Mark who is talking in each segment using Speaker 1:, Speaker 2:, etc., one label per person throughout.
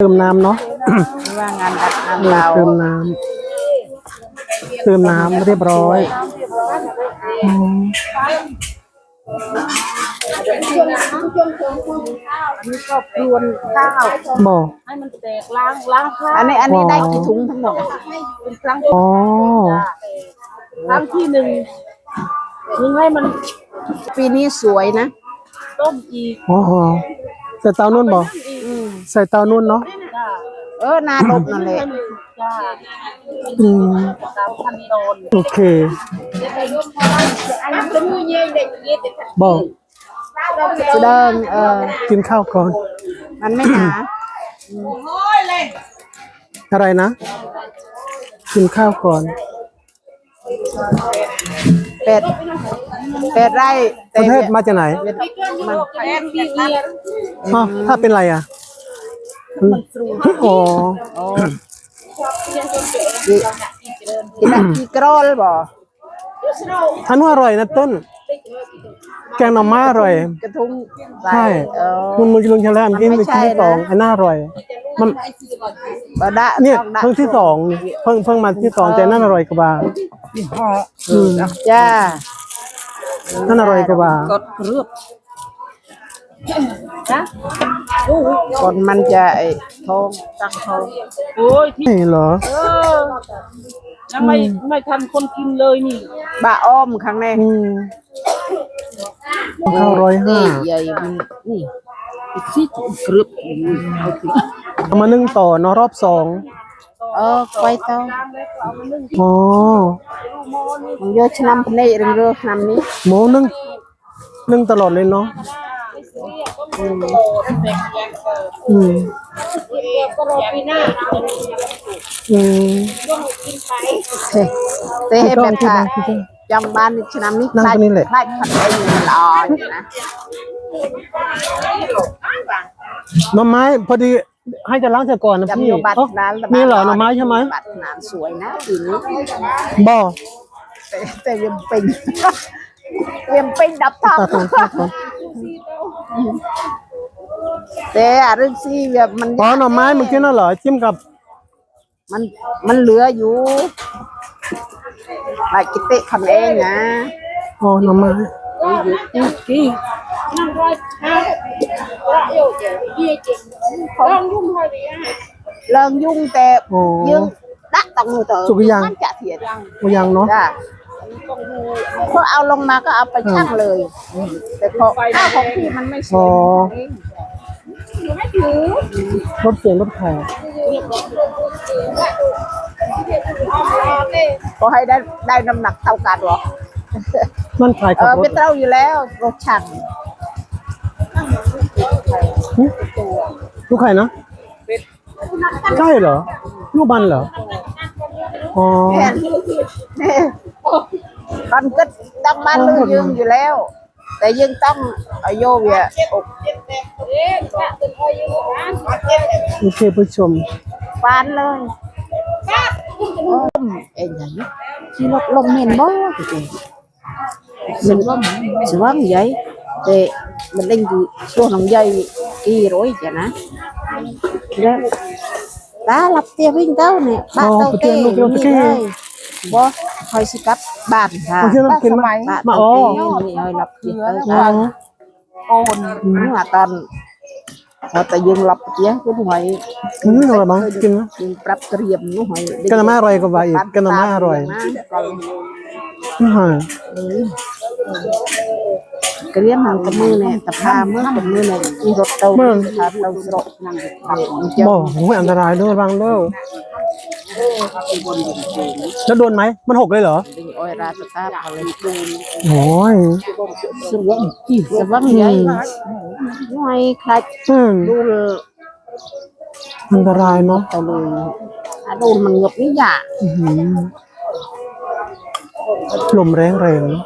Speaker 1: เติมน้ำเนาะ
Speaker 2: ไม่ว่างานดัดงาน
Speaker 1: เออ
Speaker 2: เรา
Speaker 1: เติมน้ำเติมน้ำเรียบร้อยอืม
Speaker 2: นี่ก็พรวนข้าว
Speaker 1: บอก
Speaker 3: ให้มันแตกล้างล้างข้าว
Speaker 2: อันนี้อันนี้ได้กี่ถุงทั้งหมด
Speaker 3: เป็นครั้ง
Speaker 1: อ๋อ
Speaker 3: ครั้งที่หนึ่งถึงให้มัน
Speaker 2: ปีนี้สวยนะ
Speaker 3: ต้มอีก
Speaker 1: อ๋อใส่เตานุ่นบอก
Speaker 2: อืม
Speaker 1: ใส่เตานุ่นเนาะ
Speaker 3: จ้า
Speaker 2: เออนาดบนั่นแหละ
Speaker 3: ให้มันสุกจ้า
Speaker 1: อืม
Speaker 3: ตามขั้นตอน
Speaker 1: โอเค
Speaker 3: อันนี้จะมีเย็นเด็กเย็นเด็ก
Speaker 1: บอก
Speaker 2: แสดงเออ
Speaker 1: กินข้าวก่อน
Speaker 2: มันไม่หนา
Speaker 1: อะไรนะ กินข้าวก่อน
Speaker 2: เป็ดเป็ดไร่
Speaker 1: ป
Speaker 2: แต่
Speaker 1: ระเทศมาจากไหน
Speaker 2: มัน
Speaker 3: แป้งที่เอียด
Speaker 1: อ๋อถ้าเป็นไรอะ อืมอ๋อ
Speaker 2: โอ้กิกินอะกีกรอลบ่
Speaker 1: อันนู้นอร่อยนะต้น แกงหน่อไม้อร่อย
Speaker 2: กระทุง
Speaker 1: ใช่
Speaker 2: เออ
Speaker 1: มันมันลุงชะแลมกิน
Speaker 2: มัน
Speaker 1: ไป
Speaker 2: ไม่ใช่
Speaker 1: กินที่สอง
Speaker 2: นะ
Speaker 1: อันน่าอร่อย มัน
Speaker 2: บ่ได้
Speaker 1: เนี่ย
Speaker 2: ต้องได้
Speaker 1: เพิ่งที่สองนี่เพิ่งเพิ่งมาที่สองแต่นั่นอร่อยกว่าอืม
Speaker 2: จ้า
Speaker 1: นั่นอร่อยกว่า
Speaker 3: กด เครือบนะ
Speaker 2: คนมันจะไอ้ทองตั้งทอง
Speaker 3: โอ้ยที่
Speaker 1: นี่เหรอ
Speaker 3: เออยังไม่ไม่ทันคนกินเลยนี่
Speaker 2: บะอ้อมข้างใน
Speaker 1: อืมข้าวร้อยห้า
Speaker 2: นี่ใหญ่มันนี่
Speaker 3: ที่เครือบเอาสิ
Speaker 1: เอามานึ่งต่อเนาะรอบสอง
Speaker 2: เออไว้เต้า
Speaker 1: อ๋อ
Speaker 2: มันเยอะชะนำพเนเรื่องเรือชะนำนี้
Speaker 1: หมูนึ่งนึ่งตลอดเลยเนาะ อืม
Speaker 3: อื
Speaker 1: ม
Speaker 2: เฮ้เต้แบบค่ะ
Speaker 1: ที่บ้าน
Speaker 2: ยังบ้านชนำนี้
Speaker 1: นั่งตรงนี้แหละ
Speaker 2: คล้ายผัดไทยมันลอยนะ
Speaker 1: หน่อไม้พอดีให้จะล้างเสร็จก่อนนะพี่
Speaker 2: โยบัตร
Speaker 1: เอ้า
Speaker 2: นั้น
Speaker 1: มีเหรอหน่อไม้ใช่ไหม
Speaker 2: บัตรนานสวยนะปีนี้
Speaker 1: บ่
Speaker 2: แต่แต่ยังเป็น เต
Speaker 1: รียมปิ้งดับทับ
Speaker 2: แต่อะเรื่องซีแบบมัน
Speaker 1: อ๋อหน่อไม้เมื่อกี้น่ะเหรอจิ้มกับ
Speaker 2: มันมันเหลืออยู่ไปกิเตะคำเองนะ
Speaker 1: อ๋อหน่อไม้
Speaker 3: อยู่กี่นั่นก็ฮะระโยเจ๋ยี่จริงลองยุ่งเท่นี้
Speaker 2: ลองยุ่งแต่
Speaker 1: ยัง
Speaker 2: ดักตังหนูเต๋
Speaker 1: อสุกยัง
Speaker 2: มันจะเถียง
Speaker 1: ยังเนาะ
Speaker 2: จ้ะพอเอาลงมาก็เอาไปชั่งเลย แต่พอข้าวของพี่มันไม่ส
Speaker 1: อ๋
Speaker 2: ว
Speaker 1: อย
Speaker 2: เอง
Speaker 1: รถเสียงรถแขก
Speaker 2: ก็ให้ได้ได้น้ำหนักเท่ากันหรอ
Speaker 1: นั่นขาย
Speaker 2: เอ
Speaker 1: ขับ
Speaker 2: อ
Speaker 1: ร
Speaker 2: ไม่
Speaker 1: ถ
Speaker 2: เท่าอยู่แล้วรถช่าง
Speaker 1: หึลูกใครนะใช่เหรอ ลูกบันเหรอ อ๋อ
Speaker 2: แค่นี้มั นก็ต้องบ้านเรื่องยืงอยู่แล้ว แต่ยังต้องเอาโยเวียอก
Speaker 1: โอเคผู้ชม
Speaker 2: ฟานเลยเอ็งไงที่รถลมเห็นบ่จริง mình sẽ vắng vậy thì mình đang cứ xuống lòng dây kỳ rồi chả ná đó ta lập tia với tao nè ba
Speaker 1: Ồ,
Speaker 2: tao
Speaker 1: cái
Speaker 2: tê
Speaker 1: tiền lúc lúc
Speaker 2: như
Speaker 1: cái-
Speaker 2: đây bố thôi sẽ cắt bàn ha
Speaker 1: Ồ, chứ nó kiếm mà-
Speaker 2: ba
Speaker 1: mà
Speaker 2: tao
Speaker 1: ồ.
Speaker 2: tê như rồi lập tia tới
Speaker 1: อ๋อ
Speaker 2: ôn nhưng mà toàn họ tại dương lập tia cái ngoài
Speaker 1: อื มอร่อยมั้งกินไหม
Speaker 2: dương prap kriam nó ngoài
Speaker 1: กันหน่อไม้อร่อยกว่าอีกกันหน่อไม้อร่อย
Speaker 2: còn
Speaker 1: อืม
Speaker 2: cái liếm hàng tầm mưa này tập hà mưa tầm mưa này đi rột đầu
Speaker 1: Mưa.
Speaker 2: tập đầu rột năng được tập
Speaker 1: บอกโอ้ยอันตรายด้วยระวังเด้อแล้วโดนไหม มันหกเลยเหรอ
Speaker 2: đi oi ra tập ta vào lên đun
Speaker 1: โอ้ย
Speaker 2: sương vắng sương vắng vậy ngoài khai
Speaker 1: อืม
Speaker 2: đun
Speaker 1: อันตรายเนาะ
Speaker 2: tàu lùi à đun mình ngập ní dạ
Speaker 1: อื้อหือลมแรงแรงเนอะ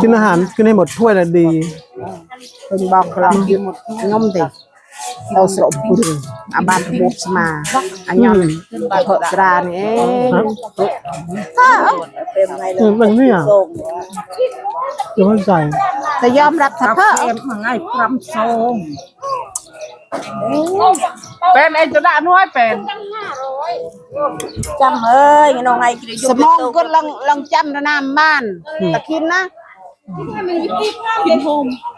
Speaker 1: กินอาหารกินให้หมดถ้วยละดี
Speaker 2: mình bọc lòng đi một ngâm thì เราสมบุญอาบานขมุกสมาอันยอนเพาะสรานี่เอง
Speaker 1: เออมันเนี่ย เดี๋ยวมันใส่
Speaker 2: แต่ยอมรับถ้าเพาะ
Speaker 3: em mà ngày trăm sông bên anh cho đã nuôi bên
Speaker 4: จำเอ้ยงั้นเอาไงกินอยู่
Speaker 2: สมองก็ลังลังจำระนามบ้านตะคินนะผมคินเออคินผมยังแต่ในน้อย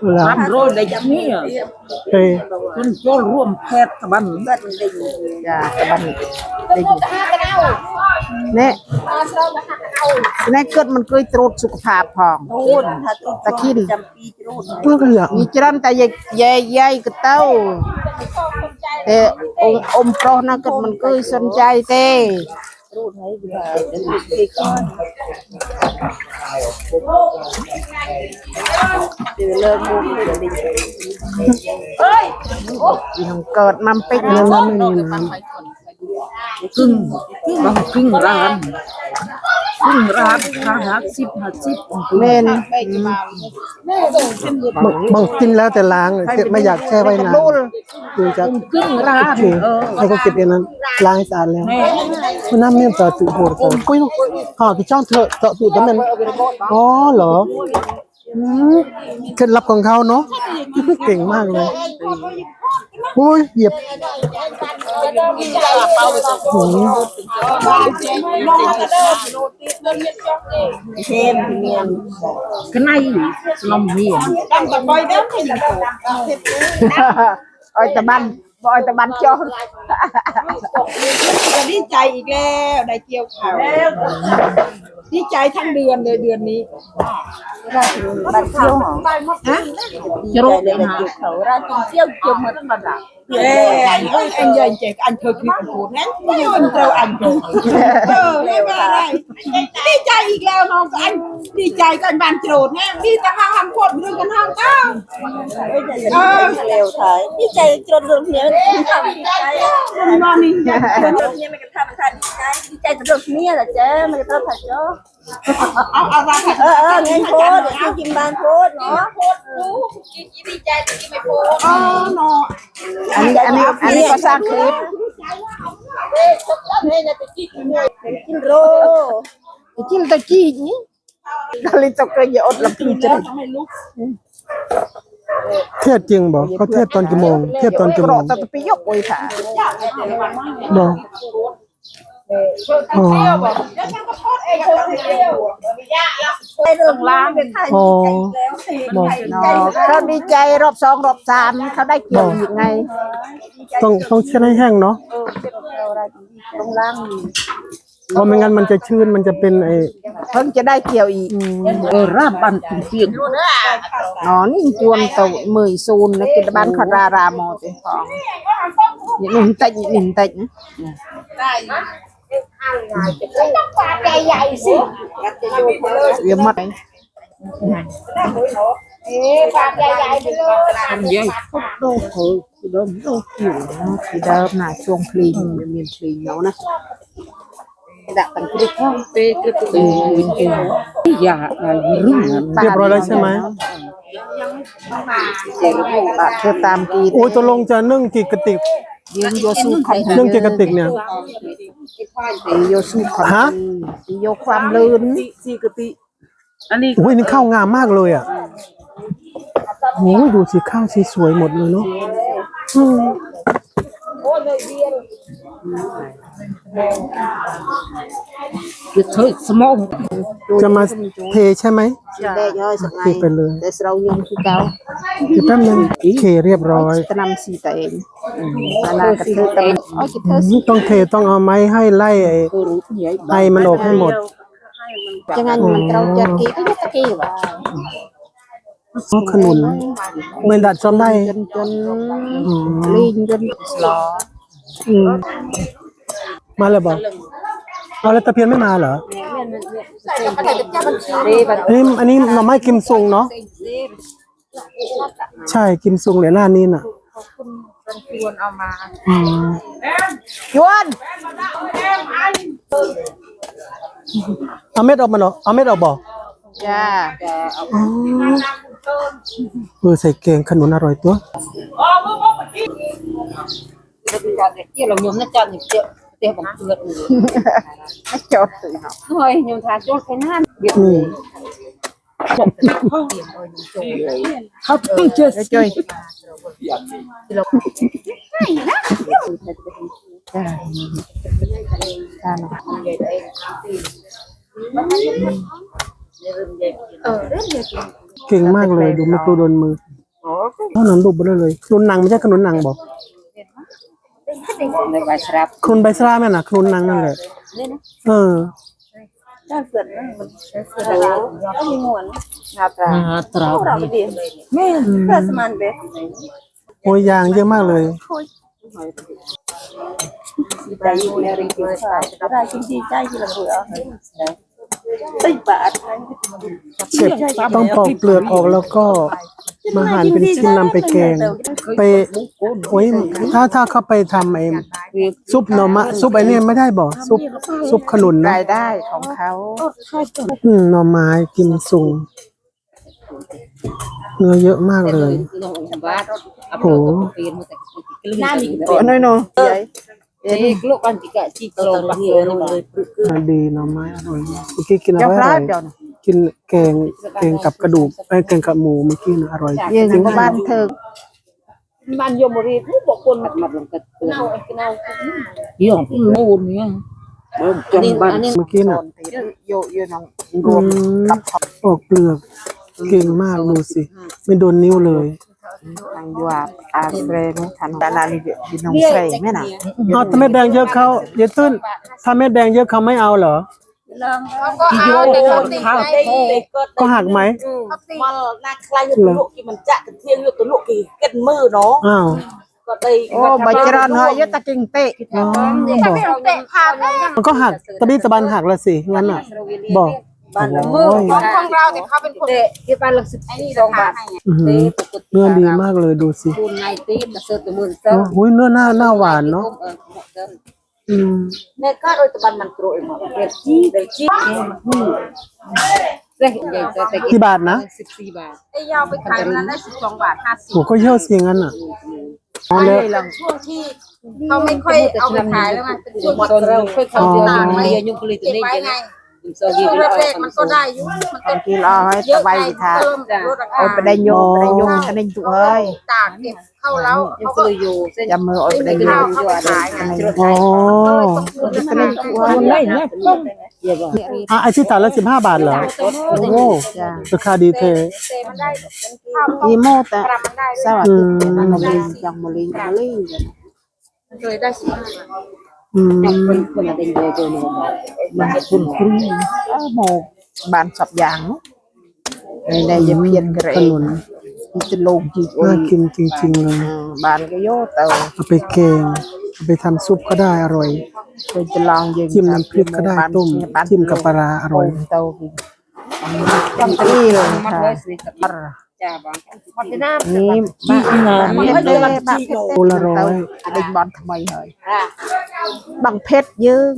Speaker 4: พราะว่าเราร่ำรวย
Speaker 3: ยังก็อีกสุดต้องทำงานเลยโอ้ย
Speaker 1: เวลา
Speaker 3: ทำโรยได้ยังนี้อะ
Speaker 1: ไป
Speaker 3: จนโจรร่วมแพทย์ตะบัน
Speaker 4: เกิดมันได้อยู่
Speaker 2: จ้าตะบันได้อยู่เนี่ยเนี่ยเกิดมันเคยตรวจสุขภาพพอง
Speaker 4: โทษถ้าต้อง
Speaker 2: ตะคิน
Speaker 4: จำปีจะรู้
Speaker 1: มันก็อยาก
Speaker 2: มีจรันแต่ใหญ่ใหญ่ใหญ่ก็เต้าแต่องค์อมโปรนะก็มันเคยสนใจเต้
Speaker 4: รู้ให้ดีกว่าจะรู้ปีก่อน เดี๋ยวเลิกมุกเดี๋ยวดิ้ง
Speaker 2: อีน้องเกิดมันเป็น
Speaker 1: นั่นนั่นไม่มีน้
Speaker 3: ครึ่งบางครึ่งร้านครึ่งร้านห้าห้าสิบห้าสิบ
Speaker 2: เมน
Speaker 1: บางบางกินแล้วแต่ล้างไม่อยากแช่ไว้นาน
Speaker 2: ดูล
Speaker 1: ดูจะ
Speaker 3: ครึ่งร้าน
Speaker 1: เอ
Speaker 3: อ
Speaker 1: ให้เขาเก็บเองนั้นล้างสะอาดแล้ว
Speaker 3: แม่
Speaker 1: มันน้ำเนี่ยต่อตุโหดต่อกุ้ยห่อที่ช่องเธอะต่อตุแต่มันอ๋อเหรอ อืมเคล็ดลับของเขาเนาะ เก่งมากเลยโอ้ยเหยียบโอ้ย
Speaker 4: เทมเมียน
Speaker 3: cái này lòng miền
Speaker 2: ออยตะบัน บอยตะบันจอ
Speaker 5: จะดีใจอีกแล้วได้เกี่ยวข่าวดีใจทั้งเดือนเลยเดือนนี้
Speaker 4: ราชบันเที่ยวหรอ
Speaker 3: จะรู้
Speaker 4: เลยเกี่ยวเขาราชเที่ยวเกี่ยวมาตั้งแต่ละ
Speaker 5: เอ้ย anh ơi anh giờ anh chạy anh thơ khi anh thốn nè như anh trâu anh rồi ờ ไม่ว่าอะไรดีใจอีกแล้วน้องก็อันดีใจก็อันบานโจดแน่ดีแต่ห้าห้ามคนเรื่องกันห้ามเก้า
Speaker 4: เออเร็วถ่ายดีใจจนเรื่องเนี้ยทำดีใจ
Speaker 5: คุณนอนนี่
Speaker 4: เรื่เนี้ยมันก็ทำทานดีใจดีใจจนเรื่องเนี้ยแหละเจ๊มันก็ต้องถ่ายเจ้า
Speaker 5: เอาเอาว่า
Speaker 4: เออเออเงินโพสกินบานโพสเนาะ
Speaker 5: อ๋อเนาะ
Speaker 2: อันนี้อันนี้อันนี้ก็สร้างคลิป
Speaker 4: กินโร
Speaker 2: จิ้มตะกี้นี่กะลิตกกระยอดละปีจน
Speaker 1: เทศจริงบอกเขาเทศตอนกี่โมง เทศตอนกี่โมง
Speaker 2: ตะปียกโอยค่ะ
Speaker 1: บอกอ๋อ
Speaker 4: ไอ้เรื่องล้างเป็นไทย
Speaker 1: อ๋อบอก
Speaker 2: เนาะเขาดีใจรอบสองรอบสามเขาได้เกี่ยวอีกไง
Speaker 1: ต้องต้องเช็ดให้แห้งเนาะ
Speaker 4: ตรงล่าง
Speaker 1: เพราะไม่งั้นมันจะชื้นมันจะเป็นไอ้
Speaker 2: เพิ่งจะได้เกี่ยวอีก
Speaker 3: เออราบันถึงเปียง
Speaker 2: นอนนี่จวนตัวมือซูนนะกินบ้านคารารามอเต็ของนี่นุ่มเต็งนิ่มเต็งเยี่ยมมาก
Speaker 3: ทำยัย
Speaker 2: โดเคยคือเดิมโดอยู่คือเดิมน่ะช่วงพลีมันมีพลีเนาะนะดักตังคลิป
Speaker 3: เตะกระตุกวินเกอย่าอะไรรุ่งนั้น
Speaker 1: เรียบร้อยแล้วใช่ไหม
Speaker 2: เจ๊ลูกบาทเธอตามกี
Speaker 1: โอ้ยตกลงจะนึ่งกี่กระติก
Speaker 2: ยืนโยสู้คอน
Speaker 1: นึ่งกี่กระติกเนี่ย
Speaker 2: โยสู้คอน
Speaker 1: ฮะ
Speaker 2: โยความลื่น
Speaker 3: สี่กระติอันนี้
Speaker 1: โอ้ยนี่ข้าวงามมากเลยอะโอ้ยดูสิข้าวสีสวยหมดเลยเนาะอืม
Speaker 3: คือเธอสมอง
Speaker 1: จะมาเทใช่ไหม
Speaker 2: ได้ย่อยสักไง
Speaker 1: เทไปเลย
Speaker 2: แต่เรายงคือเก่า
Speaker 1: เดี๋ยวแป๊บนึงเทเรียบร้อย
Speaker 2: จะนำสีแต่เองนานากระเทยแต่โอ้ยกระเทย
Speaker 1: อืมต้องเทต้องเอาไม้ให้ไล่ไอ้
Speaker 3: คือรู้ใหญ่
Speaker 1: ไอมันออกให้หมด
Speaker 2: จังงั้นมันเราจะกีก็จะกีว่ะ
Speaker 1: อ๋อขนุนเมื่อดัดซ้อมได้
Speaker 2: จนจน
Speaker 1: อืม
Speaker 2: ลีนจนสลอ
Speaker 1: อืมมาแล้วบอกเอาแล้วตะเพียนไม่มาเหรอ
Speaker 4: ไม่
Speaker 2: ดีบัด
Speaker 1: อันนี้อันนี้หน่อไม้กิมซุงเนาะใช่กิมซุงเหลือหน้านี้น่ะอืม
Speaker 2: ยวน
Speaker 1: เอาเม็ดออกมาเนาะเอาเม็ดออกบ่
Speaker 2: จ้า
Speaker 1: อ๋อเออใส่แกงขนุนอร่อยตัว
Speaker 3: Chị là nhóm nó cho những triệu Tiền bằng tuyệt
Speaker 2: ไม่จดสิเนาะ
Speaker 3: Thôi nhưng thà chốt cái nan
Speaker 1: นี่
Speaker 3: Học không chưa
Speaker 2: ไปจุยจ้าจ้าเนาะ
Speaker 1: เก่งมากเลยดูไม่ครูโดนมือเท่านั้นรูปไปเลยเลยขนุนนางไม่ใช่ขนุนนางบอก
Speaker 3: Này bài srap
Speaker 1: ขนุนใบสลาแม่น่ะขนุนนางนั่นแหละเออ
Speaker 4: ถ้าเกิดมันมันเกิดอะไรก็มีมวล
Speaker 2: นาตรา
Speaker 4: เราไปดีแม่เพื่อสมานเบส
Speaker 1: โอ้ยยางเยอะมากเลย
Speaker 4: ใจอยู่ในริงกินข้าวได้จริงดีใจที่เราเบื่อ ติดบาท
Speaker 1: เก็บต้องปอกเปลือกออกแล้วก็มาหั่นเป็นชิ้นนำไปแกง ไปโอ้ยถ้าถ้าเขาไปทำไอ้ซุปหน่อมะซุปไอ้เนี่ยไม่ได้บอกซุปซุปขนุนนะ
Speaker 2: รายได้ของเขา
Speaker 1: อืมหน่อไม้กิมซุงเนื้อเยอะมากเลย
Speaker 3: Bát
Speaker 1: โห
Speaker 3: Tiền một cái Nam thì
Speaker 2: โอ้น้อยๆ ใหญ่
Speaker 3: Thế lúc ăn thì cả chị lồng bạc rồi nhưng mà
Speaker 1: ดีหน่อไม้อร่อยมากเมื่อกี้กินอะ
Speaker 2: เจ้า
Speaker 1: ไร
Speaker 2: พ
Speaker 1: อ
Speaker 2: ลา
Speaker 1: ร่อ
Speaker 2: ด
Speaker 1: ย
Speaker 2: เจ้าน่ะ
Speaker 1: กินแกงแกงกับกระดูกไอ้ยแกงกับหมูเมื่อกี้นะอร่อย
Speaker 2: ยืนกับบ้านเธอ
Speaker 3: Bạn vô một đi Cũng bộ quân mặt mặt lòng cật Nào cái nào Hiểu không? Môn nhá
Speaker 2: จนบ้าน
Speaker 1: เมื่อกี้น่ะ
Speaker 2: โยโยน้อง
Speaker 1: รวมออกเปลือกเก่งมากดูสิ ไม่โดนนิ้วเลย
Speaker 2: ทางยัวอาเซรนทันดานาลีดินองเซรแม่น่ะ
Speaker 1: เอาถ้าเม็ดแดงเยอะเขาเยอะตื้นถ้าเม็ดแดงเยอะเขาไม่เอาเหรอ
Speaker 3: Chị vô đây không khá là
Speaker 1: ก็หักไหม
Speaker 4: มันน่าคล้ายกับลูกที่มันจะกันเที่ยงอยู่ตัวลูกที่กันมือเนาะ
Speaker 1: อ้าว
Speaker 4: ก็ได้
Speaker 2: โอ้บาจรอนเฮยตะกิงเตะ
Speaker 1: อ๋อบอกมันก็หักตะบี้ตะบันหักละสิงั้นอะบอก
Speaker 4: บ้านละ
Speaker 1: โอ้ย
Speaker 3: ของเราเนี่ยเขาเป็นคนที่บ้านหลังสิบสองบาท
Speaker 1: อื้อหือเนื้อดีมากเลยดูสิ
Speaker 3: คูณไงตีนเสือตัวมือเซ
Speaker 1: โอ้ยเนื้อหน้าหน้าหวานเนาะอืม
Speaker 4: แม่ก็โดยตะบันมันโกรยมาเด็ดจี้เด็ดจี้
Speaker 3: ได้เห็นใหญ่แต่
Speaker 1: กี่บาทนะ
Speaker 3: สิบสี่บาท
Speaker 4: ไอ้ยาวไปขายนั้นได้สิบสองบาทห้าสิบ
Speaker 1: โหก็เยอะสิงั้นอะอ๋อแล้ว
Speaker 4: ช่วงที่เขาไม่ค่อยเอาไปขายแล้วมันเป็นช่วง
Speaker 3: ตอนเราค่อยเข้าเดือนไม่ยังยุ่งผลิต
Speaker 4: เก็บ
Speaker 3: นี่
Speaker 4: ไว้ ไง
Speaker 3: โซเดีย
Speaker 4: ช่วง
Speaker 3: ม
Speaker 4: แรกๆมันก็ได้อยู่มันก็
Speaker 2: ที่รอให้
Speaker 4: เย
Speaker 2: ตะ
Speaker 4: อะ
Speaker 2: ไบ
Speaker 4: ไป
Speaker 2: ทา
Speaker 4: เพิ่มลดราคา
Speaker 2: โอ้ไปได้ยงไปได้ยงคะแนนจุเฮ้ย
Speaker 4: ตากเก็บเข้าแล้ว
Speaker 3: ยัง
Speaker 4: เขา
Speaker 3: เค
Speaker 4: ก็
Speaker 3: ยอยู่เส้น
Speaker 2: จำมือโอ้ไปได้ย
Speaker 4: ข้างวเขาไปขาย
Speaker 2: คะแนน
Speaker 1: อ๋อ
Speaker 2: คะแนนจุเฮ้ย
Speaker 3: เยอะ
Speaker 1: อะไอที่ตัดละสิบห้าบาทเหรอ โอ้โห
Speaker 2: จ้า
Speaker 1: ราคาดีเท
Speaker 4: แต่มันได้เป็นข้าว
Speaker 2: อีโมตะ
Speaker 4: มันได้
Speaker 2: สวัส
Speaker 1: อื
Speaker 2: ดี
Speaker 1: ม
Speaker 2: มาลิงจังมาลิงมาลิง
Speaker 4: มันเคยได้สิบห้าบาท
Speaker 1: อืม
Speaker 3: คนคนละเป็นเยอะเกิน
Speaker 2: มันคุณครูเออโมบานสับยางในในยเพียนกระ
Speaker 1: ข
Speaker 2: เอ
Speaker 1: นุน
Speaker 2: จะลงจีโอ้
Speaker 1: น่ายกินจริงๆเลย
Speaker 2: บานก็โยเตา
Speaker 1: เอาไปแกงเอาไปทำซุปก็ได้อร่อย
Speaker 2: เคยจะลองยิง
Speaker 1: จิ้มน้ำพริกก็ได้ต้มจิ้มกับปลาร้าอร่อย
Speaker 2: เตากินจังที่เลย
Speaker 3: มัน
Speaker 2: ค่ะ
Speaker 3: เลยสิจ้าบางคนที่น้ำ
Speaker 2: นี่บ้านเฮ็ดเลยบ้านเพชร
Speaker 1: โอละร้อย
Speaker 2: เตาอดิ่งบอลทำไมเหรอบางเพชรยืง